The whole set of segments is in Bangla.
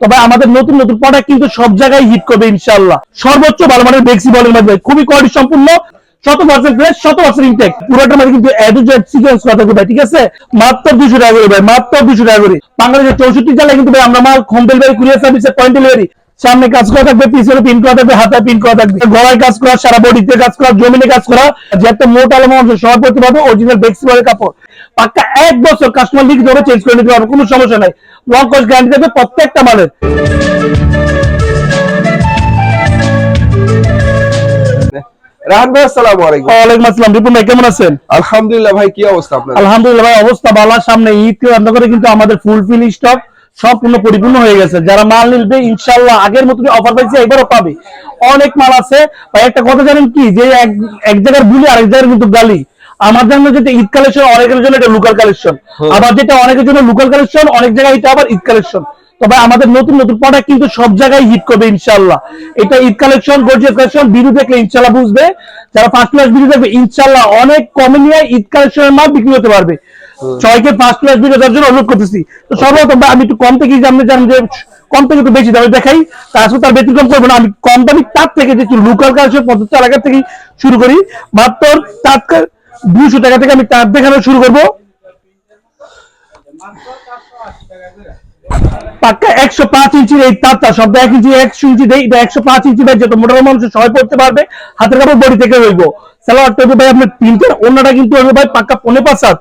তবে আমাদের নতুন নতুন প্রোডাক্ট কিন্তু সব জায়গায় হিট করবে ইনশাআল্লাহ। সর্বোচ্চ ভালো মানের বেক্সি বলের মধ্যে খুবই কোয়ালিটি সম্পূর্ণ শত পার্সেন্ট ফ্রেশ শত পার্সেন্ট ইনটেক পুরোটার মধ্যে কিন্তু এডুজেট সিকোয়েন্স কথা ভাই, ঠিক আছে? মাত্র দুশো টাকা করে ভাই, মাত্র দুশো টাকা করে। বাংলাদেশের চৌষট্টি জেলায় কিন্তু ভাই আমরা মাল হোম ডেলিভারি কুরিয়ার সার্ভিসের পয়েন্ট ডেলিভারি সামনে কাজ করা থাকবে, পিছনে পিন করা থাকবে, হাতে পিন করা থাকবে। গলায় কাজ করা, সারা বডিতে কাজ করা, জমিনে কাজ করা, যে একটা মোট আলো মানুষ সবাই করতে পারবে অরিজিনাল বেক্সি কাপড়। পাক্কা এক বছর কাস্টমার লিখে ধরে চেঞ্জ করে নিতে পারবে কোনো সমস্যা নাই। লং কস্ট গ্যারান্টি থাকবে প্রত্যেকটা মালের। রাহান ভাই আসসালামু আলাইকুম। ওয়ালাইকুম আসসালাম। রিপন ভাই কেমন আছেন? আলহামদুলিল্লাহ ভাই কি অবস্থা আপনার আলহামদুলিল্লাহ ভাই অবস্থা ভালো। সামনে ঈদ কেন্দ্র করে কিন্তু আমাদের ফুল ফিল স্টক সম্পূর্ণ পরিপূর্ণ হয়ে গেছে। যারা মাল নিবে ইনশাল্লাহ আগের মতন অফার পাইছে এবারও পাবে। অনেক মাল আছে। ভাই একটা কথা জানেন কি? যে এক এক জায়গার বুলি আরেক জায়গার কিন্তু গালি। আমার জন্য যেটা ঈদ কালেকশন অনেকের জন্য এটা লোকাল কালেকশন আবার যেটা অনেকের জন্য লোকাল কালেকশন অনেক জায়গায় এটা আবার ঈদ কালেকশন তবে আমাদের নতুন নতুন প্রোডাক্ট কিন্তু সব জায়গায় হিট করবে ইনশাল্লাহ এটা Eid collection gorgeous collection video দেখলে ইনশাল্লাহ বুঝবে। যারা ফার্স্ট ক্লাস ভিডিও দেখবে ইনশাল্লাহ অনেক কমে নিয়ে ঈদ কালেকশনের মাল বিক্রি হতে পারবে। ছয়কে ফার্স্ট ক্লাস ভিডিও দেওয়ার জন্য অনুরোধ করতেছি। তো সর্বপ্রথম আমি একটু কম থেকে জানতে চান যে কম থেকে একটু বেশি দামে দেখাই তার আসলে তার ব্যতিক্রম করব না। আমি কম দামি তার থেকে যে লোকাল কালেকশন পঞ্চাশ টাকা থেকে শুরু করি। মাত্র তার দুশো টাকা থেকে আমি তার দেখানো শুরু করব। পাক্কা একশো পাঁচ ইঞ্চির এই তারটা, সব এক ইঞ্চি, একশো ইঞ্চি দেয় এটা একশো পাঁচ ইঞ্চি দেয় যত মোটামুটি মানুষ সবাই পড়তে পারবে, হাতের কাপড় বডি থেকে রইব। সালোয়ারটা হবে ভাই আপনার প্রিন্টের অন্যটা কিন্তু ভাই পাক্কা পনেরো পাঁচ হাত।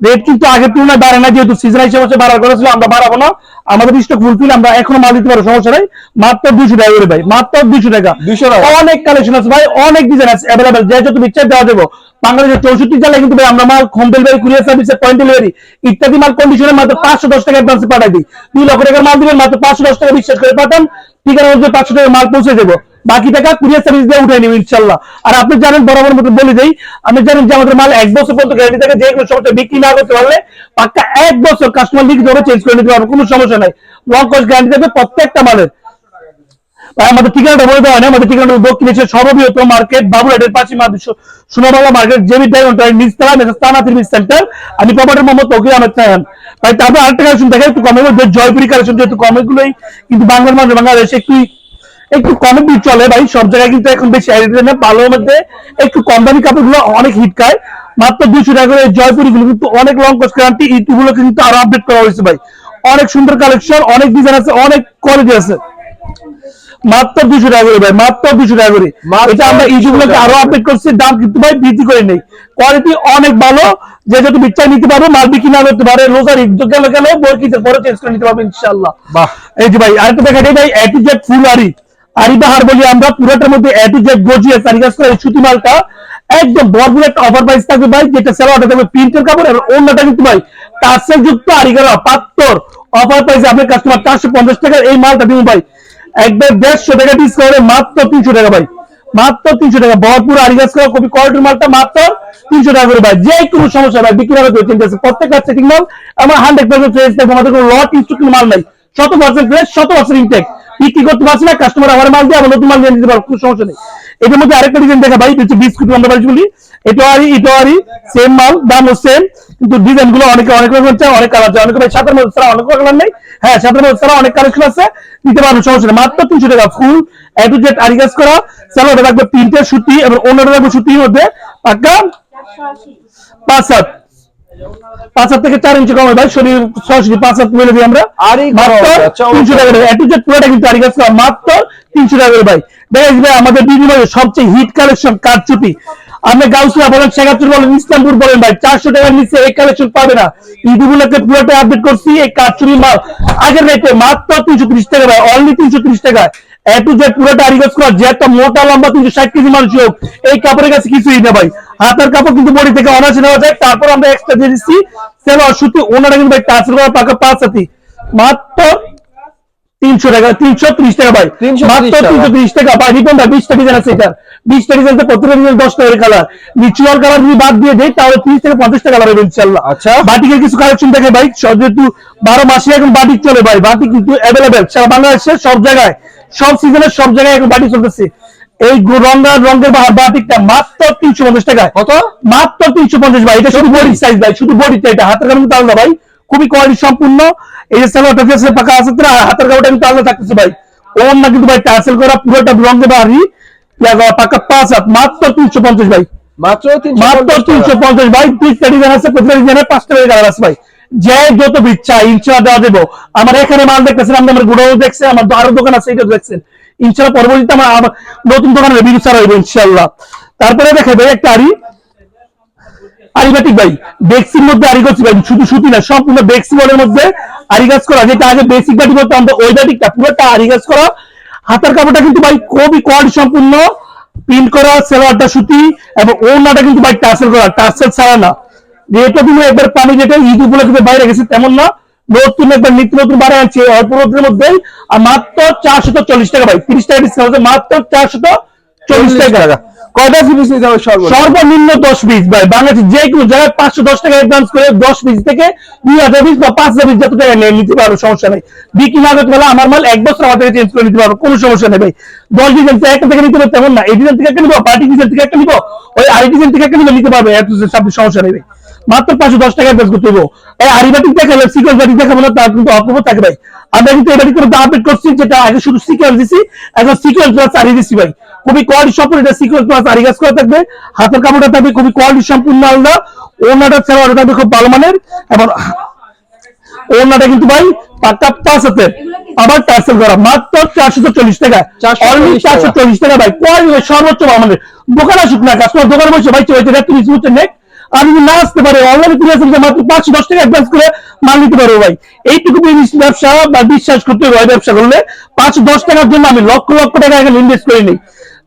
রেট কিন্তু আগের তুলনায় বাড়ে না যেহেতু সিজন হিসেবে হচ্ছে বাড়া করেছিল আমরা বাড়াবো না। আমাদের স্টক ফুলফিল আমরা এখনও মাল দিতে পারব সমস্যা নাই। মাত্র দুশো টাকা করে ভাই মাত্র দুশো টাকা। 200 টাকা? অনেক কালেকশন আছে ভাই অনেক ডিজাইন আছে অ্যাভেলেবেল যে যত ইচ্ছা দেওয়া দেবো বাংলাদেশের চৌষট্টি জেলায় কিন্তু ভাই আমরা মাল হোম ডেলিভারি কুরিয়ার সার্ভিসের পয়েন্ট ডেলিভারি ইত্যাদি মাল কন্ডিশনে মাত্র পাঁচশো দশ টাকা অ্যাডভান্সে পাঠাই দিই। দুই লক্ষ টাকার মাল দিবেন মাত্র পাঁচশো দশ টাকা বিশ্বাস করে পাঠান। ঠিকানা মধ্যে পাঁচশো টাকা মাল পৌঁছে দেবো। বাকি টাকা কুরিয়ার সার্ভিস দিয়ে উঠে নিব ইনশাল্লাহ। আর আপনি জানেন বরাবর মতো বলে দেই, আপনি জানেন যে আমাদের মাল এক বছর পর্যন্ত গ্যারান্টি থাকে, যে কোনো সমস্যা বিক্রি না করতে পারলে পাক্কা এক বছর কাস্টমার লিখে ধরে চেঞ্জ করে নিতে পারবে, কোনো সমস্যা নাই। লং কস্ট গ্যারান্টি থাকবে প্রত্যেকটা মালের। আমাদের ঠিকানাটা বলে দেওয়া হয় না, আমাদের ঠিকানাটা দক্ষিণ এশিয়ার সর্ববৃহত্তম মার্কেট বাবুরাটের পাশে সোনাবাংলা মার্কেট জেবি ডায়মন্ড নিচতলা তানাতির মিস সেন্টার আমি প্রপার্টার মোহাম্মদ তকির আহমেদ চাহান ভাই, তারপর আরেকটা কালেকশন দেখে একটু কমে জয়পুরি কালেকশন যেহেতু কমে গুলোই কিন্তু বাংলার মানুষ, বাংলাদেশে একটু একটু কমে দিয়ে চলে ভাই সব জায়গায় কিন্তু এখন বেশি এডিটেড না ভালোর মধ্যে একটু কম দামি কাপড়গুলো অনেক হিট খায়। মাত্র দুশো টাকা করে জয়পুরি গুলো কিন্তু অনেক লং কস্ট গ্যারান্টি ইটুগুলো কিন্তু আরও আপডেট করা হয়েছে ভাই। অনেক সুন্দর কালেকশন অনেক ডিজাইন আছে অনেক কোয়ালিটি আছে। মাত্র দুশো টাকা করে ভাই মাত্র দুশো টাকা করে। এটা আমরা 200 ইউটিউবগুলোকে আরও আপডেট করছি দাম কিন্তু ভাই বৃদ্ধি করে নেই। কোয়ালিটি অনেক ভালো যে যত বিচ্ছা নিতে পারবে মাল বিক্রি না করতে পারে রোজার ঈদ গেল গেল বরকিতে পরে চেঞ্জ করে নিতে পারবে ইনশাল্লাহ। এই যে ভাই আরেকটা দেখা যায় ভাই এ টু জেড ফুল আরি আরি বাহার বলি আমরা, পুরোটার মধ্যে এ আরি কাজ করে সুতি মালটা একদম ভরপুর একটা অফার প্রাইস থাকবে ভাই, যেটা সেলাটা থাকবে প্রিন্টের কাপড় আর অন্যটা কিন্তু ভাই টার্সেল যুক্ত আরিগারা পাত্তর অফার প্রাইসে আপনার কাস্টমার চারশো পঞ্চাশ টাকার এই মালটা দিব ভাই। একবার দেড়শো টাকা ডিসকাউন্টে মাত্র তিনশো টাকা ভাই। মাত্র তিনশো টাকা, ভরপুর আরিগাস করা খুবই কোয়ালিটির মালটা মাত্র তিনশো টাকা করে ভাই। যে কোনো সমস্যা ভাই, বিক্রি হবে চিন্তা আছে। প্রত্যেক কাছে ঠিক মাল আমার হান্ড্রেড পার্সেন্ট ফ্রেশ থাকবে আমাদের কোনো লট ইনস্টক মাল নাই। শত পার্সেন্ট ফ্রেশ শত পার্সেন্ট ইনটেক বিক্রি করতে পারছি না কাস্টমার আমার মাল দিয়ে আমার নতুন মাল নিয়ে নিতে পারব, কোনো সমস্যা নেই। এটার মধ্যে আরেকটা ডিজাইন দেখা ভাই হচ্ছে বিস্কুট লম্বা বাড়িগুলি এটা আরি এটা আরি সেম মাল দামও সেম কিন্তু ডিজাইনগুলো অনেকে অনেক রকম চায়, অনেক কালার চায়। অনেকে ভাই, সাতের মধ্যে ছাড়া অনেক কালার নেই। হ্যাঁ সাতের মধ্যে ছাড়া অনেক কালেকশন আছে দিতে পারব সমস্যা নেই। মাত্র তিনশো টাকা ফুল এ টু জেড আরিগাস করা স্যালোটা রাখবে তিনটে সুতি, এবং অন্যটা রাখবে সুতির মধ্যে পাক্কা পাঁচ হাত। পাঁচ হাত থেকে চার ইঞ্চি কমে ভাই শরীর সরাসরি পাঁচ হাত মিলে দিই আমরা। তিনশো টাকা জেড পুরোটা কিন্তু করা মাত্র তিনশো টাকা ভাই। দেখেন ভাই আমাদের বিভিন্ন সবচেয়ে হিট কালেকশন কারচুপি। আপনি গাউসিয়া বলেন শেখাতুর বলেন ইসলামপুর বলেন ভাই চারশো টাকার নিচে এই কালেকশন পাবে না। ইউটিউবগুলোকে পুরোটা আপডেট করছি এই কারচুপি মাল। আগের রেটে মাত্র তিনশো ত্রিশ টাকা ভাই অনলি তিনশো ত্রিশ টাকা এ টু জেড পুরোটা আরিগাস করা যে একটা মোটা লম্বা তিনশো ষাট কেজি মানুষ হোক, এই কাপড়ের কাছে কিছুই না ভাই। হাতের কাপড় কিন্তু বডি থেকে অনাসে নেওয়া যায়। তারপর আমরা এক্সট্রা দিয়ে দিচ্ছি। সেলো সুতি ওনারা কিন্তু ভাই করা পাকা পাঁচ সাথী মাত্র তিনশো টাকা তিনশো ত্রিশ টাকা ভাই। মাত্র তিনশো ত্রিশ টাকা। ভাই রিপনটা বিশটা ডিজাইন আছে এটা। বিশটা ডিজাইন প্রত্যেকটা ডিজাইন দশ টাকার কালার মিউচুয়াল কালার যদি বাদ দিয়ে দেয় তাহলে তিরিশ থেকে পঞ্চাশ টাকা হবে ইনশাল্লাহ আচ্ছা। বাটিকের কিছু কালেকশন দেখে ভাই যেহেতু বারো মাসে এখন বাটিক চলে ভাই বাটিক কিন্তু অ্যাভেলেবেল সারা বাংলাদেশে সব জায়গায় সব সিজনের সব জায়গায় এখন বাটিক চলতেছে। এই রঙের রঙের বাটিকটা মাত্র তিনশো পঞ্চাশ টাকায়। কত? মাত্র তিনশো পঞ্চাশ ভাই এটা শুধু বডি সাইজ ভাই শুধু বডিতে এটা হাতের কারণে তাহলে না ভাই। খুবই কোয়ালিটি সম্পূর্ণ। এই যে সালোয়ারটা যে পাকা আছে তো হাতের কাপড়টা কিন্তু আলাদা থাকতেছে ভাই। ওর না কিন্তু ভাই টাসেল করা পুরোটা রঙে বাড়ি। পাকা পাঁচ হাত মাত্র তিনশো পঞ্চাশ ভাই। মাত্র তিনশো মাত্র তিনশো পঞ্চাশ ভাই ডিজাইন আছে প্রতিটা পাঁচটা কালার আছে ভাই। যে যত ইচ্ছা ইনশাল্লাহ দেওয়া দেবো। আমার এখানে মাল দেখতেছেন আপনি আমার গুড়াও দেখছে আমার আরও দোকান আছে এটা দেখছেন। ইনশাল্লাহ পরবর্তীতে আমার নতুন দোকানের রিভিউ ছাড়া হইব ইনশাল্লাহ তারপরে দেখে ভাই একটা আরি আরিবাটিক ভাই বেক্সির মধ্যে আরি করছি ভাই, শুধু সুতি না, সম্পূর্ণ বেক্সি বলের মধ্যে আরি কাজ করা। যেটা আগে বেসিক বাটি করতে আমরা ওই বাটিকটা পুরোটা আরি কাজ করা। হাতের কাপড়টা কিন্তু ভাই খুবই কোয়ালিটি সম্পূর্ণ। প্রিন্ট করা সেলোয়ারটা সুতি এবং ওনাটা কিন্তু ভাই টাসেল করা, টাসেল ছাড়া না। যেহেতু তুমি একবার পানি যেটা ঈদ উপলক্ষে বাইরে গেছে তেমন না। নতুন একবার নিত্য নতুন বাড়ে আছে অল্প রোদের মধ্যে আর মাত্র চারশত চল্লিশ টাকা ভাই, তিরিশ টাকা মাত্র চারশত চল্লিশ টাকা। কয়টা জিনিস নিতে হবে সর্বনিম্ন? দশ পিস ভাই। বাংলাদেশ যে কোনো জায়গায় পাঁচশো দশ টাকা অ্যাডভান্স করে দশ পিস থেকে দুই হাজার পিস বা পাঁচ হাজার পিস যত টাকা নিয়ে নিতে পারো, সমস্যা নেই। বিক্রি না করতে আমার মাল এক বছর থেকে চেঞ্জ করে নিতে পারব কোনো সমস্যা নেই ভাই। দশ ডিজাইন থেকে একটা থেকে নিতে পারব তেমন না। এই ডিজাইন থেকে একটা নিবো পার্টি ডিজাইন থেকে একটা নিবো, ওই আরেক ডিজাইন থেকে একটা নিবো নিতে পারবে, এত সামনে সমস্যা নেই মাত্র পাঁচশো দশ টাকা অ্যাডভান্স করতে হব এই আরিবাটিক দেখালে সিকোয়েন্স বাটিক দেখাবো না, তার কিন্তু অপূর্ব থাকে ভাই। আমরা কিন্তু এবারে কোনো আপডেট করছি, যেটা আগে শুধু সিকোয়েন্স দিছি, এখন সিকোয়েন্স প্লাস আরি দিছি ভাই। খুবই কোয়ালিটি সম্পূর্ণ এটা সিকোয়েন্স প্লাস আরি কাজ করা থাকবে। হাতের কাপড়টা থাকবে খুবই কোয়ালিটি সম্পূর্ণ আলাদা। ওনাটা ছাড়া ওটা থাকবে খুব ভালো মানের। এবং ওনাটা কিন্তু ভাই পাক্কা পাঁচ হাতের। আবার টার্সেল করা মাত্র চারশো চল্লিশ টাকা। 440 অনলি টাকা। চারশো চল্লিশ টাকা ভাই। কোয়ালিটি সর্বোচ্চ আমাদের দোকান আসুক না কাস্টমার দোকানে বসে ভাই চলে এটা তিরিশ মুহূর্তে নেক আমি যদি না আসতে পারে অনলাইনে তুলে আসেন মাত্র পাঁচশো দশ টাকা অ্যাডভান্স করে মাল নিতে পারব ভাই। এইটুকু ব্যবসা বা বিশ্বাস করতে হবে ভাই ব্যবসা করলে। পাঁচশো দশ টাকার জন্য আমি লক্ষ লক্ষ টাকা এখানে ইনভেস্ট করে নিই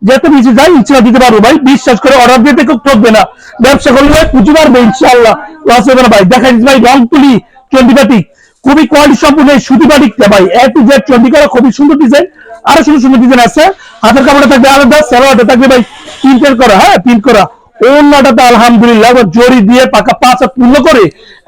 যত বেশি যাই, ইচ্ছা দিতে পারব ভাই। বিশ্বাস করে অর্ডার দিতে খুব ঠকবে না। ব্যবসা করলে ভাই পুঁজি পারবে ইনশাআল্লাহ। লস হবে না ভাই। দেখা যাচ্ছে ভাই রং তুলি চন্ডিবাটিক খুবই কোয়ালিটি সম্পূর্ণ সুতি বাটিকটা ভাই। এ টু জেড চন্ডিগড় খুবই সুন্দর ডিজাইন আরও সুন্দর সুন্দর ডিজাইন আছে। হাতের কাপড়টা থাকবে আলাদা, সালোয়ারটা থাকবে ভাই প্রিন্টের করা হ্যাঁ প্রিন্ট করা। ওনাটাতে আলহামদুলিল্লাহ এবার জড়ি দিয়ে পাকা পাঁচ পূর্ণ করে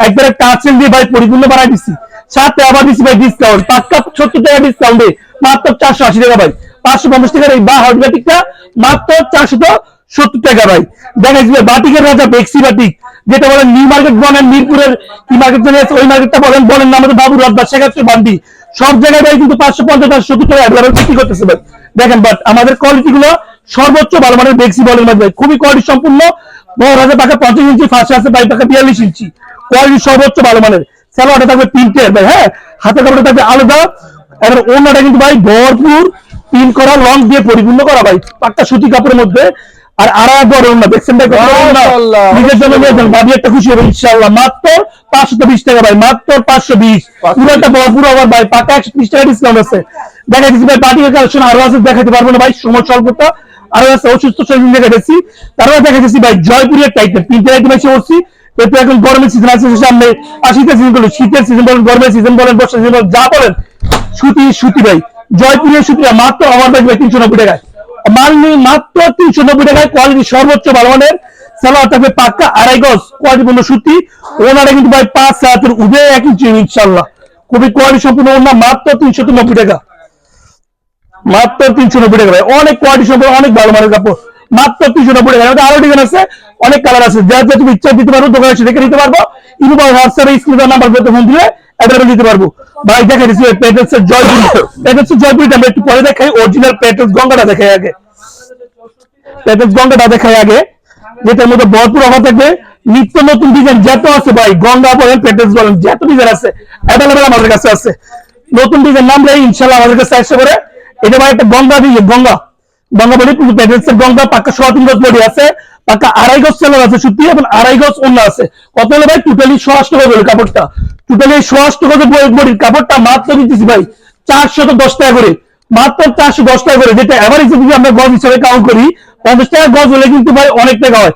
একবারে কাছেন দিয়ে ভাই পরিপূর্ণ বানাই দিচ্ছি সাথে আবার দিচ্ছি ভাই ডিসকাউন্ট পাক্কা সত্তর টাকা ডিসকাউন্টে মাত্র চারশো আশি টাকা ভাই। পাঁচশো পঞ্চাশ টাকার এই বা হট বাটিকটা মাত্র চারশো সত্তর টাকা ভাই। দেখা যাচ্ছে বাটিকের রাজা বেক্সি বাটিক, যেটা বলেন নিউ মার্কেট বলেন, মিরপুরের কি মার্কেট আছে, ওই মার্কেটটা বলেন বলেন না আমাদের বাবু রাত বা শেখাচ্ছে বান্ডি। সব জায়গায় ভাই কিন্তু পাঁচশো পঞ্চাশ আর সত্তর টাকা অ্যাভেলেবল বিক্রি করতেছে ভাই। দেখেন বাট আমাদের কোয়ালিটি গুলো সর্বোচ্চ ভালো মানের বেক্সি বলেন ভাই খুবই কোয়ালিটি সম্পূর্ণ। বড় হাজার টাকা পঞ্চাশ ইঞ্চি ফার্স্ট আছে ভাই টাকা বিয়াল্লিশ ইঞ্চি। কোয়ালিটি সর্বোচ্চ ভালো মানের। স্যালোয়ারটা থাকবে প্রিন্টের ভাই হ্যাঁ? হাতের কাপড়টা থাকবে আলাদা। এবার ওনাটা কিন্তু ভাই ভরপুর। পিন করা লং দিয়ে পরিপূর্ণ করা ভাই। পাক্কা সুতি কাপড়ের মধ্যে। আর আড়াই বড় ওনা দেখছেন ভাই বড়। নিজের জন্য নিয়ে যান ভাবি একটা খুশি হবে ইনশাআল্লাহ। মাত্র পাঁচশো বিশ টাকা ভাই মাত্র পাঁচশো বিশ। পুরোটা ভরপুর আবার ভাই পাকা একশো বিশ টাকা ডিসকাউন্ট আছে। দেখা যাচ্ছে ভাই পার্টি কালেকশন আরও আছে দেখাতে পারব না ভাই সময় স্বল্পতা। আরও আছে অসুস্থ শরীর দেখা যাচ্ছি তারপরে দেখা যাচ্ছি ভাই জয়পুরের টাইপের তিনটে আইটেম এসে করছি এরপর এখন গরমের সিজন আছে সামনে আর শীতের সিজন বলেন শীতের সিজন বলেন গরমের সিজন বলেন বর্ষার সিজন বলেন যা বলেন। সুতি সুতি ভাই। জয়পুরের সুতিরা মাত্র আমার ভাই তিনশো নব্বই টাকায়। মাল মাত্র তিনশো নব্বই টাকায় কোয়ালিটি সর্বোচ্চ ভালো মানের। সালোয়ার থাকবে পাক্কা আড়াই গজ কোয়ালিটি পূর্ণ সুতি। ওনারা কিন্তু ভাই পাঁচ হাতের উঠে এক ইঞ্চি ইনশাল্লাহ খুবই কোয়ালিটি সম্পূর্ণ ওনার মাত্র তিনশো নব্বই টাকা। মাত্র তিনশো নব্বই টাকা ভাই, অনেক কোয়ালিটি সম্পূর্ণ অনেক ভালো মানের কাপড়। মাত্র তিনশো নব্বই টাকা। আরও ডিজাইন আছে, অনেক কালার আছে। যা যা তুমি ইচ্ছা দিতে পারব দোকানে এসে দেখে নিতে পারব। ইউবা হোয়াটসঅ্যাপে স্ক্রিন নাম্বার পেতে ফোন দিলে অ্যাভেলেবল দিতে পারব। ভাই দেখা দিচ্ছি প্যাটেলস এর জয়পুর প্যাটেলস এর জয়পুরটা আমরা একটু পরে দেখাই। অরিজিনাল প্যাটেলস গঙ্গাটা দেখাই আগে। প্যাটেলস গঙ্গাটা দেখাই আগে। যেটার মধ্যে ভরপুর অফার থাকবে। নিত্য নতুন ডিজাইন যত আছে ভাই, গঙ্গা বলেন প্যাটেলস বলেন, যত ডিজাইন আছে অ্যাভেলেবল আমাদের কাছে আছে। নতুন ডিজাইন নামলে ইনশাল্লাহ আমাদের কাছে আসতে পারে। এটা ভাই একটা গঙ্গা দিয়ে, গঙ্গা। এর গঙ্গা পাক্কা সোয়া তিন গজ বডি আছে পাক্কা আড়াই গজ আছে সত্যি, এবং আড়াই গজ অন্য আছে। কত হলো ভাই টোটালি সোয়া গজ কাপড়টা। টোটালি গজ বডির কাপড়টা, মাত্র দিতেছি ভাই, চারশত দশ টাকা করে। মাত্র চারশো দশ টাকা করে, যেটা এভারেজ যদি আমরা গজ হিসাবে কাউন্ট করি, পঞ্চাশ টাকা গজ হলে কিন্তু ভাই অনেক টাকা হয়।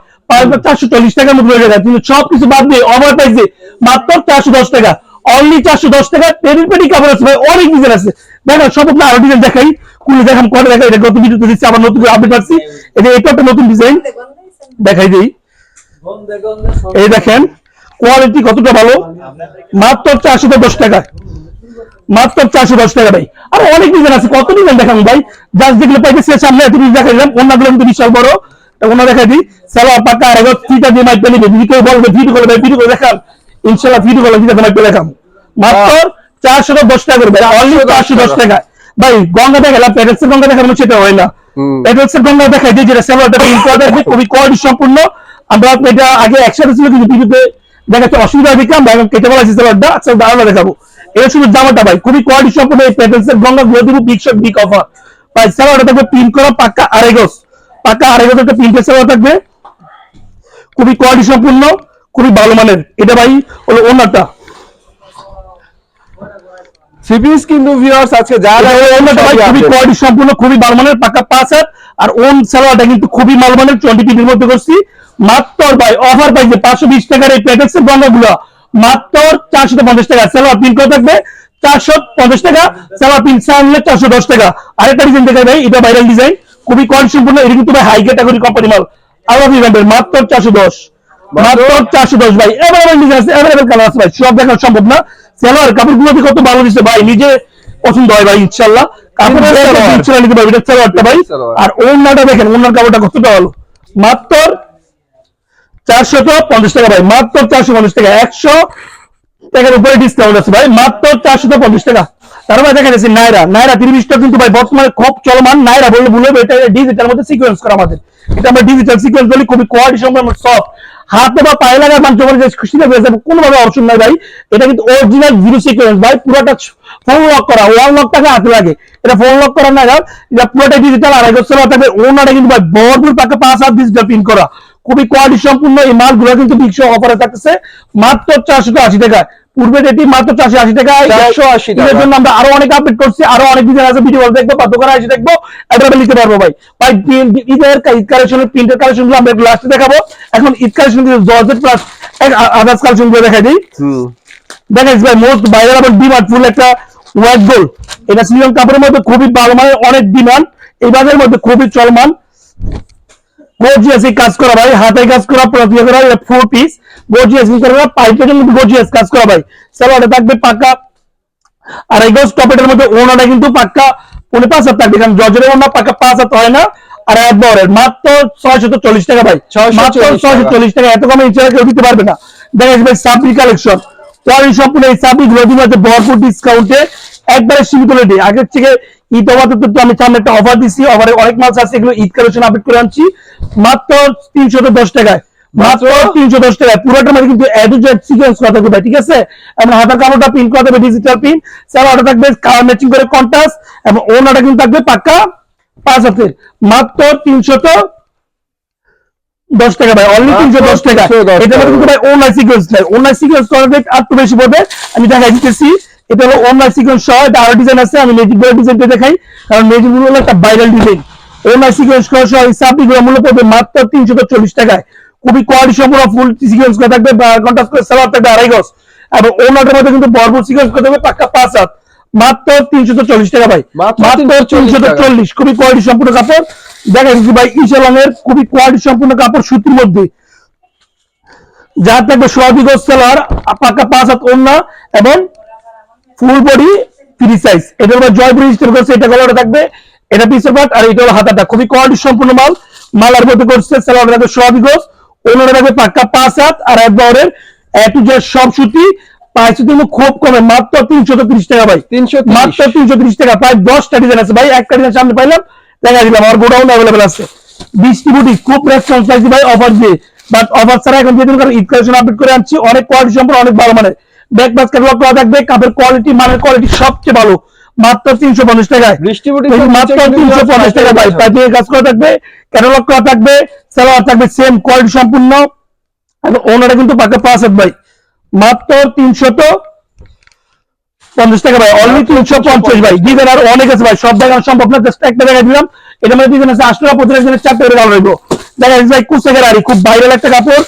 চারশো চল্লিশ টাকার মতো হয়ে যায় কিন্তু সব কিছু বাদ দিয়ে ওভার প্রাইসে মাত্র চারশো দশ টাকা। অনলি চারশো দশ টাকা টেবিল পেটি কাপড় আছে ভাই, অনেক ডিজাইন আছে। দেখো সব আপনার আরও ডিজাইন দেখাই। খুলে দেখাম করে দেখাই, এটা গত ভিডিওতে দিচ্ছি, আবার নতুন করে আপডেট পাচ্ছি। এটা এটা একটা নতুন ডিজাইন দেখাই দিই। এই দেখেন কোয়ালিটি কতটা ভালো? মাত্র চারশো দশ টাকা। মাত্র চারশো দশ টাকা, ভাই। আর অনেক ডিজাইন আছে, কত ডিজাইন দেখাম ভাই? জাস্ট যেগুলো পাইতেছে সামনে এত ডিজাইন দেখাই দিলাম অন্যগুলো কিন্তু বিশাল বড়। ওনা দেখাই দিই। সালোয়ার পাকা আর থ্রিটা দিয়ে মাইক পেলে ভিডিও বলবে ভিডিও করে, ভাই, ভিডিও করে দেখান। ইনশাল্লাহ ভিডিও কলে দিতে তোমার পেলে খাম মাত্র চারশো দশ টাকা করে অনলি চারশো দশ টাকা। ভাই গঙ্গা দেখালাম প্যাটেক্সের গঙ্গা দেখানো সেটা হয় না। হুম। প্যাটেক্সের গঙ্গা দেখাই দিই যেটা আছে খুবই কোয়ালিটি সম্পূর্ণ। আমরা এটা আগে একসাথে ছিল কিন্তু ভিডিওতে অসুবিধা দেখে আমরা এখন কেটে বলা সেলোয়ারটা আচ্ছা দাঁড়ানো দেখাবো। এটা শুধু জামাটা ভাই খুবই কোয়ালিটি সম্পূর্ণ এই প্যাটেক্সের গঙ্গা গুলো দিব বিগ শট বিগ অফার ভাই সেলোয়ারটা থাকবে প্রিন্ট করা পাক্কা আড়াই গজ পাক্কা আড়াই গজ একটা প্রিন্টের থাকবে। খুবই কোয়ালিটি সম্পূর্ণ খুবই ভালো মানের। এটা ভাই হলো ওনারটা কিন্তু ভিউয়ার্স আজকে যারা ভাই খুবই কোয়ালিটি সম্পূর্ণ খুবই ভালো মানের পাক্কা পাঁচ হাত আর ওন সালোয়ারটা কিন্তু খুবই ভালো মানের টোয়েন্টি পিটির মধ্যে করছি। মাত্র ভাই অফার পাইছে পাঁচশো বিশ টাকার এই গঙ্গা মাত্র চারশো পঞ্চাশ টাকা সালোয়ার পিন করে থাকবে। চারশো পঞ্চাশ টাকা সালোয়ার পিন সামলে চারশো দশ টাকা। আরেকটা ডিজাইন দেখাই ভাই এটা ভাইরাল ডিজাইন খুবই কোয়ালিটি সম্পূর্ণ এটা কিন্তু ভাই হাই ক্যাটাগরি কোম্পানি মাল। আলাদা মাত্র চারশো দশ। মাত্র চারশো দশ ভাই। অ্যাভেলেবেল ডিজাইন আছে অ্যাভেলেবেল কালার আছে ভাই। সব দেখা সম্ভব না। সালোয়ার কাপড় কত ভালো দিচ্ছে ভাই। নিজে পছন্দ হয় ভাই ইনশাল্লাহ কাপড় ইনশাল্লাহ নিতে পারবে এটা সালোয়ারটা ভাই। আর ওনাটা দেখেন ওনার কাপড়টা কতটা ভালো। মাত্র চারশো পঞ্চাশ টাকা ভাই মাত্র চারশো পঞ্চাশ টাকা। একশো টাকার উপরে ডিসকাউন্ট আছে ভাই মাত্র চারশো পঞ্চাশ টাকা। তার মধ্যে দেখা যাচ্ছে নাইরা। নাইরা তিরিশটা কিন্তু ভাই বর্তমানে খুব চলমান। নাইরা বললে ভুলে এটা ডিজিটাল মধ্যে সিকোয়েন্স করা আমাদের। এটা আমরা ডিজিটাল সিকোয়েন্স বলি খুবই কোয়ালিটি সম্পন্ন সফট হাতে বা পায়ে লাগার মানুষ যখন যে খুশি কোনো কোনোভাবে অপশন নাই ভাই। এটা কিন্তু অরিজিনাল জিরো সিকোয়েন্স ভাই। পুরোটা ফোন লক করা ওয়ান লক টাকা হাতে লাগে। এটা ফোন লক করা না এটা পুরোটা ডিজিটাল আড়াই বছর থাকবে ওনাটা কিন্তু ভাই ভরপুর তাকে পাঁচ হাত ডিজিটাল প্রিন্ট করা। খুবই কোয়ালিটি সম্পূর্ণ এই মালগুলো কিন্তু বিশ্ব অফারে থাকতেছে। মাত্র চারশো আশি টাকা পূর্বে এটি মাত্র চারশো আশি টাকা 480 টাকা। এর জন্য আমরা আরও অনেক আপডেট করছি আরও অনেক ডিজাইন আছে ভিডিও দেখব বা দোকানে এসে দেখব অ্যাড্রেস নিতে পারব ভাই। ভাই ঈদের ঈদ কালেকশনের প্রিন্টের কালেকশনগুলো আমরা লাস্টে দেখাবো। এখন ঈদ কালেকশন কিন্তু জর্জেট প্লাস আদার্স কালেকশনগুলো দেখাই দিই। দেখা যাচ্ছে ভাই মোস্ট ভাইরাল এবং ডিমান্ড ফুল একটা হোয়াইট গোল এটা শ্রীলঙ্কা কাপড়ের মধ্যে খুবই ভালো মানে অনেক ডিমান্ড এই বাজারের মধ্যে খুবই চলমান। গর্জিয়াস কাজ করা ভাই হাতে কাজ করা করা ফোর পিস গর্জিয়াস করা পাইপের মধ্যে গর্জিয়াস কাজ করা ভাই। থাকবে পাকা আর এই গোস টপেটের মধ্যে ওনাটা কিন্তু পাক্কা পনেরো পাঁচ হাত থাকবে কারণ জজের ওনা পাক্কা পাঁচ হাত হয় না। আর একবারের মাত্র ছয়শত চল্লিশ টাকা ভাই। 640 মাত্র। ছয়শো চল্লিশ টাকা। এত কমে ইচ্ছা কেউ দিতে পারবে না। দেখা ভাই সাবরি কালেকশন কোয়ালিটি সম্পূর্ণ এই সাবরি গুলো দিব আছে ভরপুর ডিসকাউন্টে একবারে সীমিত রেটে আগের থেকে ঈদ অফার তো আমি সামনে একটা অফার দিচ্ছি অফারে অনেক মাছ আছে এগুলো ঈদ কালেকশন আপডেট করে আনছি। মাত্র তিনশত দশ টাকায়। মাত্র তিনশো দশ টাকা পুরোটার মধ্যে কিন্তু সিকোয়েন্স করা থাকবে ঠিক আছে? এবং হাতার কাপড়টা প্রিন্ট করা থাকবে ডিজিটাল প্রিন্ট সালোয়ারটা থাকবে কালার ম্যাচিং করে কন্ট্রাস্ট এবং ওনাটা কিন্তু থাকবে পাক্কা পাঁচ হাতের। মাত্র তিনশত দশ টাকা ভাই অনলি তিনশো দশ টাকা। এটা কিন্তু ভাই অনলাইন সিকোয়েন্স নাই অনলাইন সিকোয়েন্স করা আর একটু বেশি পড়বে। আমি দিতেছি। এটা হলো অনলাইন সিকোয়েন্স সহ এটা আরও ডিজাইন আছে আমি বলে ডিজাইনটা দেখাই। কারণ ম্যাজিক হলো একটা ভাইরাল ডিজাইন অনলাইন সিকোয়েন্স করা সহ এই সাবলি মূল্য পড়বে মাত্র তিনশো চল্লিশ টাকায়। খুবই কোয়ালিটি সম্পূর্ণ ফুল সিকোয়েন্স করা থাকবে কন্ট্রাস্ট করে সালোয়ার থাকবে আড়াই গজ। এবং ওনাটার মধ্যে কিন্তু ভরপুর সিকোয়েন্স করা থাকবে পাক্কা পাঁচ হাত। মাত্র তিনশো চল্লিশ টাকা ভাই। মাত্র মাত্র 340 তিনশো। চল্লিশ খুবই কোয়ালিটি সম্পূর্ণ কাপড়। দেখা যাচ্ছে ভাই ইশালংয়ের খুবই কোয়ালিটি সম্পূর্ণ কাপড় সুতির মধ্যে। যার থাকবে সোয়াবি গোস সালোয়ার পাক্কা পাঁচ হাত ওড়না এবং ফুল বডি ফ্রি সাইজ এটা হলো জয়পুর স্টোর করছে এটা কালারে থাকবে। এটা পিসের পাট আর এটা হলো হাতাটা। খুবই কোয়ালিটি সম্পূর্ণ মাল। মালার মধ্যে করছে থাকবে সোয়াবি গোস ওনারা থাকবে পাক্কা পাঁচ হাত আর এক জেড সব সুতি। পাইছে তুমি খুব কমে মাত্র তিনশো ত্রিশ টাকা ভাই। 330 মাত্র তিনশো ত্রিশ টাকা প্রায় দশটা ডিজাইন আছে ভাই। একটা ডিজাইন সামনে পাইলাম দেখা দিলাম আমার গোডাউন অ্যাভেলেবেল আছে। বুটি খুব রেসপন্স পাইছি ভাই অফার দিয়ে। বাট অফার ছাড়া এখন দিয়ে ঈদ কালেকশন আপডেট করে আনছি। অনেক কোয়ালিটি সম্পর্কে অনেক ভালো মানের। ব্যাক বাস্কেট লক করা থাকবে কাপের কোয়ালিটি মানের কোয়ালিটি সবচেয়ে ভালো। মাত্র তিনশো পঞ্চাশ টাকায়। মাত্র তিনশো টাকা ভাই। কাজ করা থাকবে ক্যাটালগ করা থাকবে সালোয়ার থাকবে সেম কোয়ালিটি সম্পূর্ণ। এবং ওনারা কিন্তু পাকা পাঁচ ভাই। মাত্র তিনশত পঞ্চাশ টাকা ভাই। অনলি তিনশো পঞ্চাশ ভাই। ডিজাইন আর অনেক আছে ভাই। সব দেখানো সম্ভব না জাস্ট একটা দেখা দিলাম। এটা মানে ডিজাইন আছে আটশো পঁচিশ দিনের চারটে করে কালার রইব। দেখা যাচ্ছে ভাই কুসেকের আড়ি খুব ভাইরাল একটা কাপড়।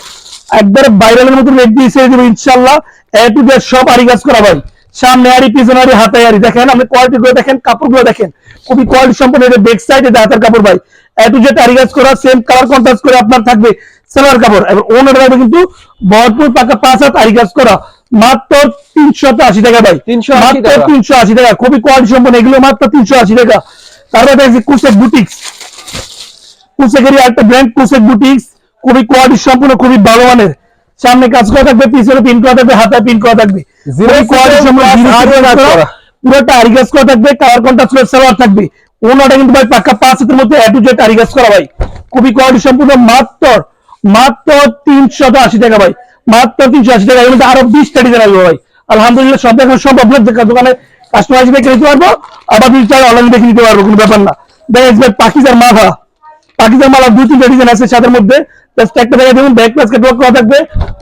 একবারে ভাইরালের মতো রেট দিয়ে ইনশাল্লাহ। এ টু সব আড়ি কাজ করা ভাই। সামনে আড়ি পিছনে আড়ি হাতে আড়ি দেখেন আপনি কোয়ালিটি গুলো দেখেন কাপড়গুলো দেখেন। খুবই কোয়ালিটি সম্পন্ন এটা বেক সাইড এটা হাতের কাপড় ভাই এ টু জেড কাজ করা সেম কালার কন্ট্রাস্ট করে আপনার থাকবে সেলোয়ার কাপড়। এবং ওনার থাকবে কিন্তু ভরপুর পাকা পাঁচ হাত কাজ করা মাত্র তিনশো আশি টাকা ভাই। 380 মাত্র টাকা। তিনশো আশি টাকা খুবই কোয়ালিটি সম্পন্ন এগুলো মাত্র তিনশো আশি টাকা। তারপরে দেখছি কুসেক বুটিক্স কুসেকেরই একটা ব্র্যান্ড কুসেক বুটিক্স খুবই কোয়ালিটি সম্পূর্ণ খুবই ভালো মানের। সামনে কাজ করা থাকবে পিছনে পিন করা থাকবে হাতে পিন করা থাকবে। পুরোটা আরিগাস করা। থাকবে কালার কন্ট্রাস্ট সালোয়ার থাকবে। ওনাটা কিন্তু ভাই পাক্কা পাঁচ হাতের মধ্যে এ টু জেড আরিগাস করা ভাই। খুবই কোয়ালিটি সম্পূর্ণ মাত্র মাত্র তিনশত আশি টাকা ভাই। মাত্র তিনশো আশি টাকা এর মধ্যে আরও বিশটা ডিজাইন আসবে ভাই। আলহামদুলিল্লাহ সব এখন সব আপনার দোকানে কাস্টমার হিসেবে দেখে নিতে পারব আবার যদি চাই অনলাইন দেখে নিতে পারব কোনো ব্যাপার না। দেখেন ভাই পাকিজার মাথা। পাকিস্তান মালা দুই তিনটা ডিজাইন আছে মধ্যে। জাস্ট একটা জায়গায় দেখুন ব্যাক প্লাস ক্যাটালগ করা থাকবে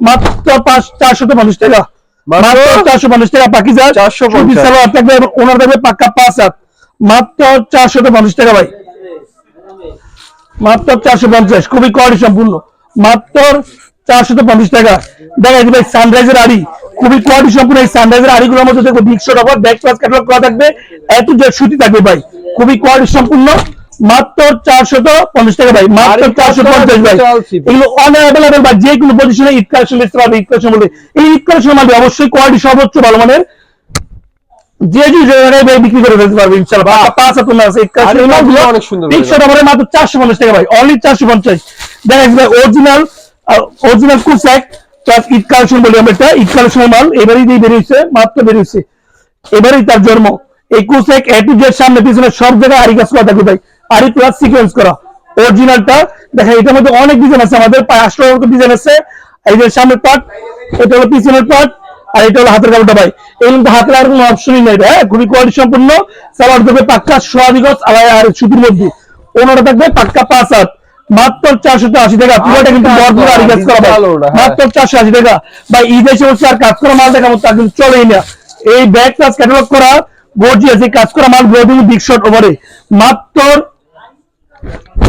মাত্র পাঁচ চারশত পঞ্চাশ টাকা। মাত্র চারশো পঞ্চাশ টাকা পাকিস্তান 450 সালোয়ার থাকবে এবং ওনার থাকবে পাক্কা পাঁচ হাত। মাত্র চারশত পঞ্চাশ টাকা ভাই। মাত্র চারশো পঞ্চাশ খুবই কোয়ালিটি সম্পূর্ণ। মাত্র চারশত পঞ্চাশ টাকা। দেখা যাচ্ছে ভাই সানরাইজের আড়ি খুবই কোয়ালিটি সম্পূর্ণ এই সানরাইজের আড়িগুলোর মধ্যে দেখব বিগশো টাকার ব্যাক প্লাস ক্যাটালগ করা থাকবে। এত যে সুতি থাকবে ভাই। খুবই কোয়ালিটি সম্পূর্ণ। মাত্র চারশত পঞ্চাশ টাকা ভাই মাত্র চারশো পঞ্চাশ ভাই। এগুলো অনঅ্যাভেলেবল বা যে কোনো পজিশনে ঈদ কালেকশন ঈদ কালেকশন এই ঈদ কালেকশন অবশ্যই কোয়ালিটি সর্বোচ্চ ভালো মানের যে যে জায়গায় ভাই বিক্রি করে ফেলতে পারবে ইনশাআল্লাহ। পাঁচ হাত আছে ঈদ কালেকশন অনেক সুন্দর মাত্র চারশো পঞ্চাশ টাকা ভাই অনলি চারশো পঞ্চাশ। দেখা যাচ্ছে ভাই অরিজিনাল অরিজিনাল কুসাক ঈদ কালেকশন বলি আমরা এটা ঈদ কালেকশনের মাল এবারই দিয়ে বেরিয়েছে মাত্র বেরিয়েছে। এবারেই তার জন্ম। এই এক এ টু জেড সামনে পিছনে সব জায়গায় আরি কাজ করা থাকবে ভাই। আরি প্লাস সিকোয়েন্স করা। অরিজিনালটা দেখা এটার মধ্যে অনেক ডিজাইন আছে আমাদের প্রায় আটশো ডিজাইন আছে। এই যে সামনের পার্ট এটা হলো পিছনের পার্ট আর এটা হলো হাতের কাপড়টা ভাই। এই কিন্তু হাতের আর কোনো অপশনই নেই হ্যাঁ? খুবই কোয়ালিটি সম্পূর্ণ। সালোয়ার দেবে পাক্কা সোয়াদি গজ আর সুতির মধ্যে। ওনারা থাকবে পাক্কা পাঁচ হাত। মাত্র চারশো আশি টাকা। পুরোটা কিন্তু আচ্ছা, ভরপুর আরি কাজ করা হ্যাঁ। মাত্র চারশো আশি টাকা। ভাই ঈদ এসে বলছে আর কাজ করা মাল দেখা মতো কিন্তু চলেই না। এই ব্যাগ ক্যাটালগ করা গর্জিয়াস এই কাজ করা মাল বিগ শট ওভারে মাত্র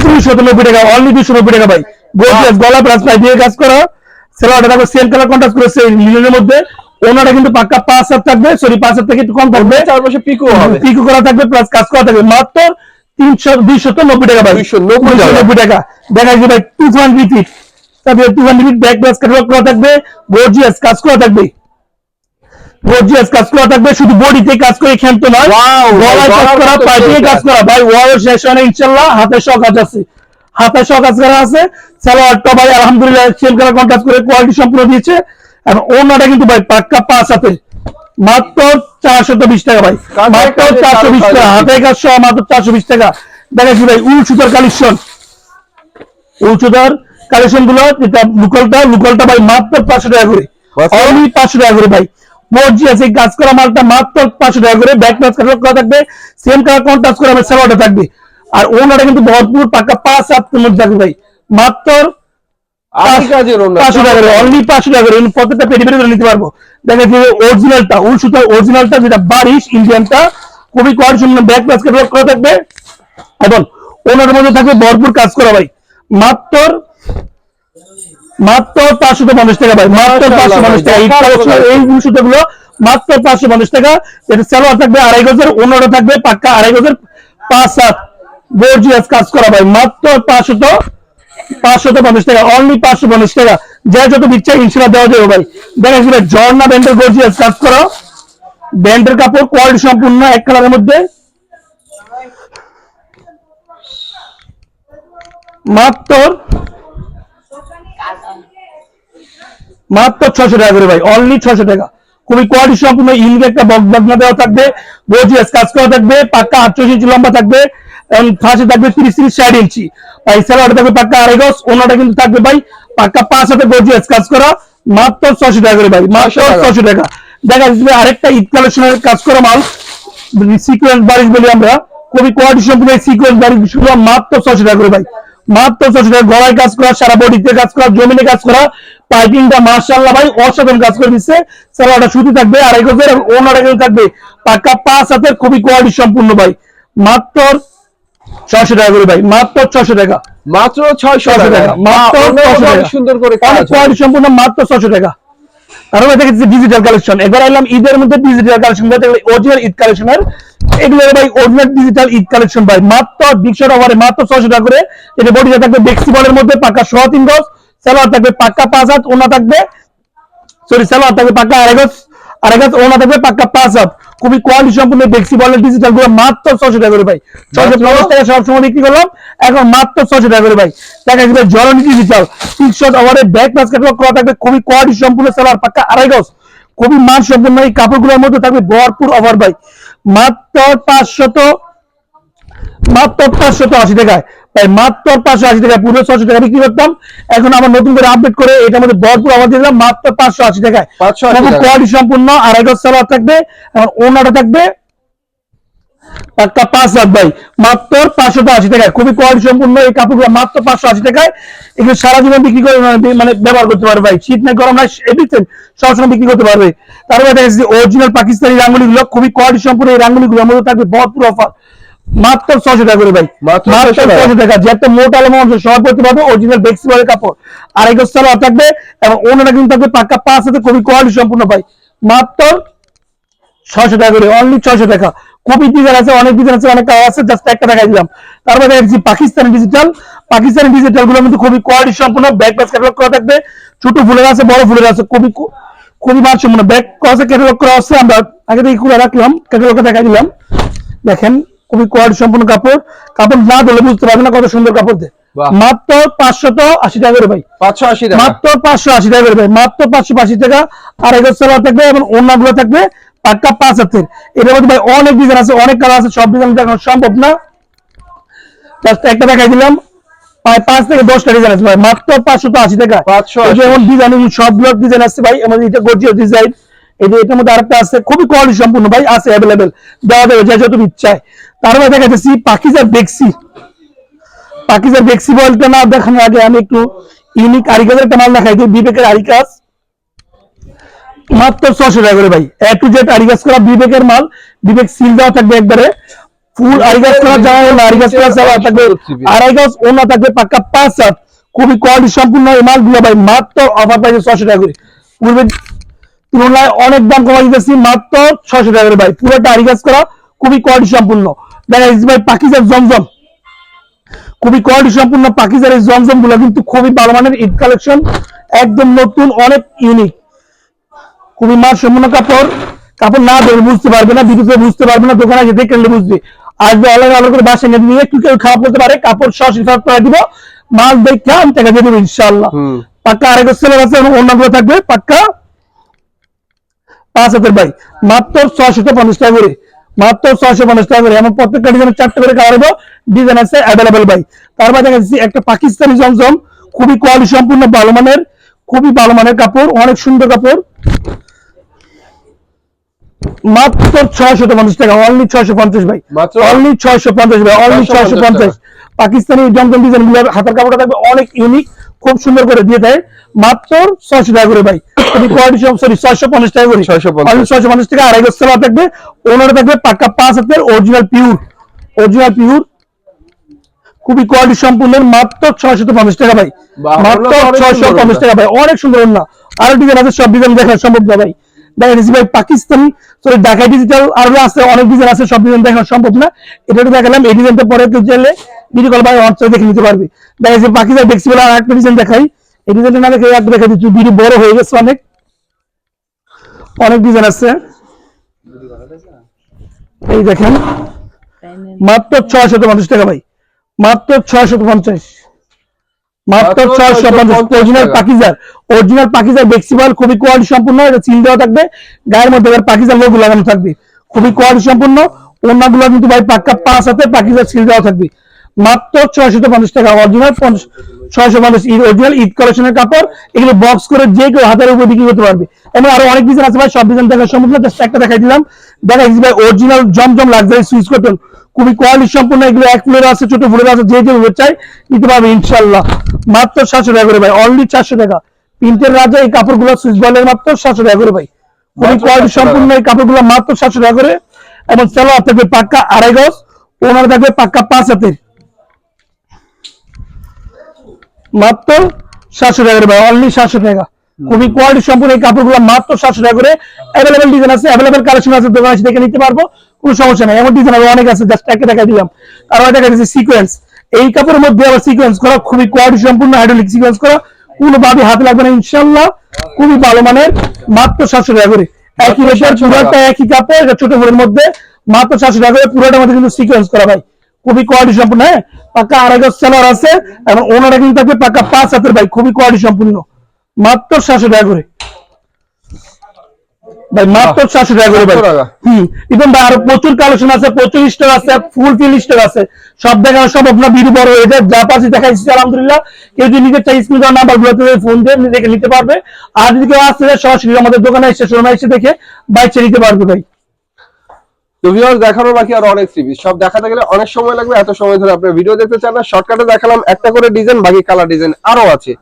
দুইশো নব্বই টাকা অনলি দুইশো নব্বই টাকা ভাই। গর্জিয়াস গলা প্লাস পাই দিয়ে কাজ করা। সেলাটা থাকবে সেম কালার কন্ট্রাস্ট মধ্যে। ওনারা কিন্তু পাক্কা পাঁচ হাত থাকবে সরি পাঁচ হাত থেকে একটু কম থাকবে। চারপাশে পিকো হবে। পিকো করা থাকবে প্লাস কাজ করা থাকবে। মাত্র তিনশো দুইশো নব্বই টাকা ভাই। 290 টাকা। নব্বই টাকা। দেখা যাবে ভাই টু রিপিট তারপরে টু রিপিট ব্যাক প্লাস করা থাকবে। গর্জিয়াস কাজ করা থাকবে। গর্জিয়াস কাজ করা থাকবে শুধু বডিতে কাজ করে ক্ষান্ত নয় গলায় কাজ করা পায়ে কাজ। করা। ভাই ওয়াও হাতে শখ আছে হাতে শখ কাজ করা আছে সালোয়ারটা ভাই আলহামদুলিল্লাহ সেল করা কন্ট্রাস্ট করে কোয়ালিটি সম্পূর্ণ দিয়েছে। ওনাটা কিন্তু ভাই পাক্কা পাঁচ হাতে। মাত্র চারশো বিশ টাকা ভাই মাত্র চারশো বিশ টাকা। হাতে কাজ সহ মাত্র চারশো বিশ টাকা। দেখাচ্ছি ভাই উল সুতার কালেকশন উচ্চতার কালেকশনগুলো যেটা লুকলটা লুকলটা ভাই মাত্র পাঁচশো টাকা করে? অনলি পাঁচশো টাকা করে ভাই। মর্জি আছে এই কাজ করা মালটা মাত্র পাঁচশো টাকা করে। ব্যাক কাটার করা থাকবে সেম কালার কন্ট্রাস্ট করে আমার সালোয়ারটা থাকবে। আর ওনাটা কিন্তু ভরপুর পাকা পাঁচ মধ্যে থাকবে ভাই। মাত্র আরি কাজের ওনা পাঁচশো টাকা করে অনলি পাঁচশো টাকা করে। প্রত্যেকটা পেটি পেটি করে নিতে পারব। দেখা যাচ্ছে অরিজিনালটা উল সুতার অরিজিনালটা যেটা বারিশ ইন্ডিয়ানটা খুবই কোয়ালিটি ব্যাক করা থাকবে। এবং ওনার মধ্যে থাকবে ভরপুর কাজ করা ভাই। মাত্র মাত্র পাঁচশো পঞ্চাশ টাকা ভাই মাত্র পাঁচশো পঞ্চাশ টাকা। এই মাত্র পাঁচশো পঞ্চাশ টাকা। এটা সালোয়ার থাকবে আড়াই গজের অন্যটা থাকবে পাক্কা আড়াই গজের পাঁচ সাত গর্জিয়াস কাজ করা ভাই মাত্র পাঁচশত পাঁচশত পঞ্চাশ টাকা অনলি পাঁচশো পঞ্চাশ টাকা। যা যত ইচ্ছা ইনশাল্লাহ দেওয়া যাবে ভাই। দেখা যাবে জর্না ব্যান্ডের গর্জিয়াস কাজ করা। ব্যান্ডের কাপড় কোয়ালিটি সম্পূর্ণ এক কালারের মধ্যে। মাত্র মাত্র ছশো টাকা করে ভাই অনলি ছশো টাকা। খুবই কোয়ালিটি সম্পূর্ণ ইউনিক একটা বক্স বাজনা দেওয়া থাকবে গর্জিয়াস কাজ করা থাকবে পাক্কা আটচল্লিশ ইঞ্চি লম্বা থাকবে এবং ফাঁসে থাকবে তিরিশ তিরিশ ষাট ইঞ্চি। ভাই স্যালাড থাকবে পাক্কা আড়াই গজ ওনাটা কিন্তু থাকবে ভাই পাক্কা পাঁচ হাতে গর্জিয়াস কাজ করা মাত্র ছশো টাকা করে ভাই মাত্র ছশো টাকা। দেখা যাচ্ছে আরেকটা ঈদ কালেকশনের কাজ করা মাল সিকোয়েন্স বারিশ বলি আমরা খুবই কোয়ালিটি সম্পূর্ণ সিকোয়েন্স বারিশ মাত্র ছশো টাকা করে ভাই। মাত্র টাকা। গলায় কাজ করা সারা বডিতে কাজ করা জমিনে কাজ করা পাইপিংটা মার্শাল্লাহ ভাই অসাধারণ কাজ করে দিচ্ছে। সালোয়ারটা সুতি থাকবে আড়াই গজের এবং কিন্তু থাকবে। পাক্কা পাঁচ হাতের খুবই কোয়ালিটি সম্পূর্ণ ভাই। মাত্র ছশো টাকা করে ভাই মাত্র ছশো টাকা। মাত্র ছয়শো টাকা। মাত্র সুন্দর করে কোয়ালিটি সম্পূর্ণ মাত্র ছশো টাকা। তারপরে দেখেছি ডিজিটাল কালেকশন এবার এলাম ঈদের মধ্যে ডিজিটাল কালেকশন অরিজিনাল ঈদ কালেকশনের এগুলো ভাই অরিজিনাল ডিজিটাল ঈদ কালেকশন ভাই। মাত্র বিশোর ওভারে মাত্র ছশো টাকা করে। এটা বডিটা থাকবে বেক্সি বলের মধ্যে সোয়া তিন গজ। সালোয়ার থাকবে পাক্কা পাঁচ হাত ওনা থাকবে সরি সালোয়ার থাকবে পাক্কা আড়াই গজ আর একটা ওনা থাকবে পাক্কা পাঁচ হাত। খুবই কোয়ালিটি সম্পূর্ণ দেখছি বলেন ডিজিটালগুলো মাত্র ছশো টাকা করে ভাই। ছশো পঞ্চাশ টাকা সবসময় বিক্রি করলাম এখন মাত্র ছশো টাকা করে ভাই। দেখা যাবে জরনি ডিজিটাল সিক্স শট ওভারের ব্যাক ক্যাটালগ করা থাকবে খুবই কোয়ালিটি সম্পূর্ণ সালোয়ার পাক্কা আড়াই গজ। খুবই মান সম্পূর্ণ এই কাপড়গুলোর মধ্যে থাকবে ভরপুর ওভার ভাই। মাত্র পাঁচশত মাত্র পাঁচশত আশি টাকায়। তাই মাত্র পাঁচশো আশি টাকা পুরো ছশো টাকা বিক্রি করতাম। এখন আমার নতুন করে আপডেট করে এটার মধ্যে ভরপুর আবার দিলাম মাত্র পাঁচশো আশি টাকায়। 580 টাকা। কোয়ালিটি সম্পূর্ণ আড়াই গজ সালোয়ার থাকবে ওনাটা থাকবে একটা পাঁচ হাত ভাই মাত্র পাঁচশো আশি টাকায়। খুবই কোয়ালিটি সম্পূর্ণ এই কাপড়গুলো মাত্র পাঁচশো আশি টাকায়। এগুলো সারা জীবন বিক্রি করে মানে- মানে ব্যবহার করতে পারবে ভাই। শীত না গরম না এভরিথিং সবসময় বিক্রি করতে পারবে। তারপরে দেখা যাচ্ছে অরিজিনাল পাকিস্তানি রাঙ্গুলি গুলো খুবই কোয়ালিটি সম্পূর্ণ এই রাঙ্গুলি গুলোর মধ্যে থাকবে ভরপুর অফার মাত্র ছশো টাকা করে ভাই। মাত্র মাত্র 600 টাকা। ছশো টাকা। যে একটা মোটা আলো মানুষ সব করতে পারবে অরিজিনাল বেক্সিবলের কাপড়। আড়াই গজ সালোয়ার থাকবে এবং অন্যটা কিন্তু থাকবে পাক্কা পাঁচ হাতে খুবই কোয়ালিটি সম্পূর্ণ ভাই। মাত্র ছয়শো টাকা করে অনলি ছয়শো টাকা। কপি ডিজাইন আছে অনেক ডিজাইন আছে অনেক কালার আছে জাস্ট একটা দেখাই দিলাম। তারপরে দেখছি পাকিস্তানি ডিজিটাল পাকিস্তানি ডিজিটালগুলো কিন্তু খুবই কোয়ালিটি সম্পূর্ণ ব্যাক পাস ক্যাটালগ করা থাকবে ছোট ফুলের আছে বড় ফুলের আছে খুবই খুবই মান সম্পূর্ণ ব্যাক কসে ক্যাটালগ করা আছে আমরা আগে থেকে খুলে রাখলাম ক্যাটালগটা দেখাই দিলাম। দেখেন খুবই কোয়ালিটি সম্পূর্ণ কাপড়। কাপড় না ধরলে বুঝতে পারবে না কত সুন্দর কাপড় দেয়। মাত্র পাঁচশত আশি টাকা করে ভাই। পাঁচশো আশি টাকা। মাত্র পাঁচশো আশি টাকা করবে মাত্র পাঁচশো আশি টাকা। আর এগোর থাকবে এবং অন্যগুলো থাকবে পাক্কা পাঁচ হাতের এটার মধ্যে ভাই অনেক ডিজাইন আছে অনেক কালার আছে সব ডিজাইন দেখানো সম্ভব না। জাস্ট একটা দেখাই দিলাম। প্রায় পাঁচ থেকে দশটা ডিজাইন আছে ভাই মাত্র পাঁচশো আশি টাকা। 580 এই যে এমন ডিজাইন সবগুলো ডিজাইন আছে ভাই আমাদের এটা গর্জিয়াস ডিজাইন এই যে এটার মধ্যে আরেকটা আছে খুবই কোয়ালিটি সম্পূর্ণ ভাই আছে অ্যাভেলেবেল দেওয়া যাবে যে যত ইচ্ছায় তারপরে দেখা যাচ্ছে পাকিজার দেখছি পাকিজার বেক্সি বলটা না দেখানোর আগে আমি একটু ইউনিক আরিকাজের একটা মাল দেখাই দিই বিবেকের আরিকাজ। মাত্র ছশো টাকা করে ভাই। এ টু জেড আরিকাজ করা বিবেকের মাল। বিবেক সিল দেওয়া থাকবে একবারে। ফুল আরিকাজ করা যাওয়া হলো আরিকাজ করা যাওয়া থাকবে। আড়াই গাছ ওনা থাকবে পাক্কা পাঁচ হাত। খুবই কোয়ালিটি সম্পূর্ণ এই মালগুলো ভাই, মাত্র অফার পাইছে ছশো টাকা করে। পূর্বে তুলনায় অনেক দাম কমাই দিতেছি, মাত্র ছশো টাকা করে ভাই। পুরোটা আরিকাজ করা, খুবই কোয়ালিটি সম্পূর্ণ। দেখা যাচ্ছে ভাই পাকিজার জমজম। খুবই কোয়ালিটি সম্পূর্ণ পাকিজার এই জমজমগুলো কিন্তু খুবই ভালো মানের ঈদ কালেকশন। একদম নতুন, অনেক ইউনিক খুবই মান সম্পূর্ণ কাপড় কাপড় না দেখলে বুঝতে পারবে না ভিডিওতে বুঝতে পারবে না দোকানে গিয়ে দেখলে বুঝবে। আসবে অনলাইন অর্ডার করে বাসায় নিয়ে নিয়ে একটু কেউ খারাপ করতে পারে কাপড় সরাসরি ফেরত করে দিব মাল দেখে আমি টাকা দিয়ে দেবো ইনশাল্লাহ পাক্কা আরেক সেলার আছে এবং অন্যগুলো থাকবে পাক্কা। পাঁচ হাজার ভাই মাত্র ছয়শো পঞ্চাশ টাকা করে মাত্র ছয়শো পঞ্চাশ টাকা করে এমন প্রত্যেকটা ডিজাইনের চারটে করে কালার হব ডিজাইন আছে অ্যাভেলেবেল ভাই। তারপর দেখা যাচ্ছে একটা পাকিস্তানি জমজম খুবই কোয়ালিটি সম্পূর্ণ ভালো মানের খুবই ভালো মানের কাপড় অনেক সুন্দর কাপড়। মাত্র ছয়শো পঞ্চাশ টাকা অনলি ছয়শো পঞ্চাশ ভাই। অনলি ছয়শো পঞ্চাশ ভাই অনলি ছয়শো পঞ্চাশ পাকিস্তানি জমজম ডিজাইনগুলো হাতের কাপড়টা থাকবে অনেক ইউনিক খুব সুন্দর করে দিয়ে দেয়। মাত্র ছয়শো টাকা করে ভাই। কোয়ালিটি সরি ছয়শো পঞ্চাশ টাকা করে। ছয়শো পঞ্চাশ টাকা আড়াই থাকবে ওনারা থাকবে পাক্কা পাঁচ হাতের অরিজিনাল পিওর অরিজিনাল পিওর খুবই কোয়ালিটি সম্পূর্ণ মাত্র ছয়শো পঞ্চাশ টাকা ভাই। মাত্র ছয়শো পঞ্চাশ টাকা ভাই অনেক সুন্দর না আরও ডিজাইন আছে সব ডিজাইন দেখা সম্ভব না ভাই। দেখা যাচ্ছে ভাই পাকিস্তানি সরি ডিজিটাল আরও আছে, অনেক ডিজাইন আছে, সব ডিজাইন দেখা সম্ভব না। এটা দেখালাম, এই ডিজাইনটা পরে চাইলে ভিডিও কল বা হোয়াটসঅ্যাপে দেখে নিতে পারবে। দেখা যাচ্ছে পাকিস্তান দেখছি বলে আর একটা ডিজাইন দেখাই। এই ডিজাইনটা না দেখে একটা দেখা দিচ্ছি ভিডিও বড় হয়ে গেছে অনেক। অনেক ডিজাইন আছে। এই দেখেন, মাত্র ছয়শো পঞ্চাশ টাকা ভাই, মাত্র ছয়শো পঞ্চাশ। মাত্র ছয়শো পঞ্চাশ অরিজিনাল পাকিজার অরিজিনাল পাকিজার বেক্সিবল খুবই কোয়ালিটি সম্পূর্ণ এটা চিল দেওয়া থাকবে গায়ের মধ্যে এবার পাকিজার লোগো লাগানো থাকবে। খুবই কোয়ালিটি সম্পূর্ণ অন্যগুলো কিন্তু ভাই পাক্কা পাঁচ হাতে পাকিজার সিল দেওয়া থাকবে। মাত্র ছয়শো পঞ্চাশ টাকা অরিজিনাল ছয়শো পঞ্চাশ ঈদ অরিজিনাল ঈদ কালেকশনের কাপড়। এগুলো বক্স করে যে কেউ হাতের উপর বিক্রি করতে পারবে। এবং আরও অনেক ডিজাইন আছে ভাই সব ডিজাইন দেখা সম্ভব না জাস্ট একটা দেখাই দিলাম। দেখা যাচ্ছে ভাই অরিজিনাল জমজম লাক্সারি সুইচ কটন খুবই কোয়ালিটি সম্পূর্ণ এগুলো এক ফুলের আছে ছোট ফুলের আছে যে যে চাই নিতে পারবে ইনশাল্লাহ মাত্র সাতশো টাকা করে ভাই অনলি চারশো টাকা। প্রিন্টের রাজা এই কাপড়গুলো সুইচ বলের মাত্র সাতশো টাকা করে ভাই। খুবই কোয়ালিটি সম্পূর্ণ এই কাপড়গুলো মাত্র সাতশো টাকা করে। এবং সালোয়ার থাকবে পাক্কা আড়াই গজ ওনার থাকবে পাক্কা পাঁচ হাতের। মাত্র সাতশো টাকা করে অনলি সাতশো টাকা। খুবই কোয়ালিটি সম্পূর্ণ এই কাপড় কাপড়গুলো মাত্র সাতশো টাকা করে। অ্যাভেলেবেল ডিজাইন আছে অ্যাভেলেবেল কালেকশন আছে দোকানে এসে দেখে নিতে পারব কোনো সমস্যা নাই। এমন ডিজাইন আরও অনেক আছে জাস্ট একটা দেখা দিলাম। আর দেখা যাচ্ছে সিকোয়েন্স এই কাপড়ের মধ্যে আবার সিকোয়েন্স করা খুবই কোয়ালিটি সম্পূর্ণ হাইড্রোলিক সিকোয়েন্স করা। কোনো ভাবে হাতে লাগবে না ইনশাল্লাহ খুবই ভালো মানের মাত্র সাতশো টাকা করে। একই রেটের 700 টাকা। পুরোটা একই কাপড় ছোট ফোনের মধ্যে মাত্র সাতশো টাকা করে পুরোটার মধ্যে কিন্তু সিকোয়েন্স করা ভাই। খুবই কোয়ালিটি সম্পূর্ণ হ্যাঁ? পাকা আড়াই গজ সেলার আছে এবং ওনারা কিন্তু থাকবে পাকা পাঁচ হাতের ভাই খুবই কোয়ালিটি সম্পূর্ণ। মাত্র সাতশো টাকা করে। ভাই মাত্র সাতশো টাকা করে ভাই হম ইভেন ভাই আরও প্রচুর কালেকশন আছে প্রচুর স্টক আছে ফুল ফিল স্টক আছে। সব দেখানো সব আপনার ভিডিও বড় হয়ে যায় যা পাচ্ছি দেখাইছি আলহামদুলিল্লাহ। কেউ যদি নিজের চাই স্ক্রিন নাম্বার গুলোতে ফোন দিয়ে দেখে নিতে পারবে। আর যদি কেউ আসতে সরাসরি আমাদের দোকানে এসে শোরুমে এসে দেখে বাইক চেয়ে নিতে পারবে ভাই। তো ভিউয়ার্স দেখানোর বাকি আর অনেক সিরিজ সব দেখাতে গেলে অনেক সময় লাগবে, এত সময় ধরে আপনার ভিডিও দেখতে চান না। শর্টকাটে দেখালাম একটা করে ডিজাইন বাকি কালার ডিজাইন আরও আছে।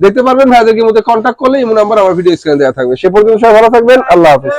দেখতে পারবেন ভাইদেরকে মধ্যে কন্ট্যাক্ট করলে, ইমো নাম্বার আমার ভিডিও স্ক্রিনে দেওয়া থাকবে। সে পর্যন্ত সবাই ভালো থাকবেন, আল্লাহ হাফেজ।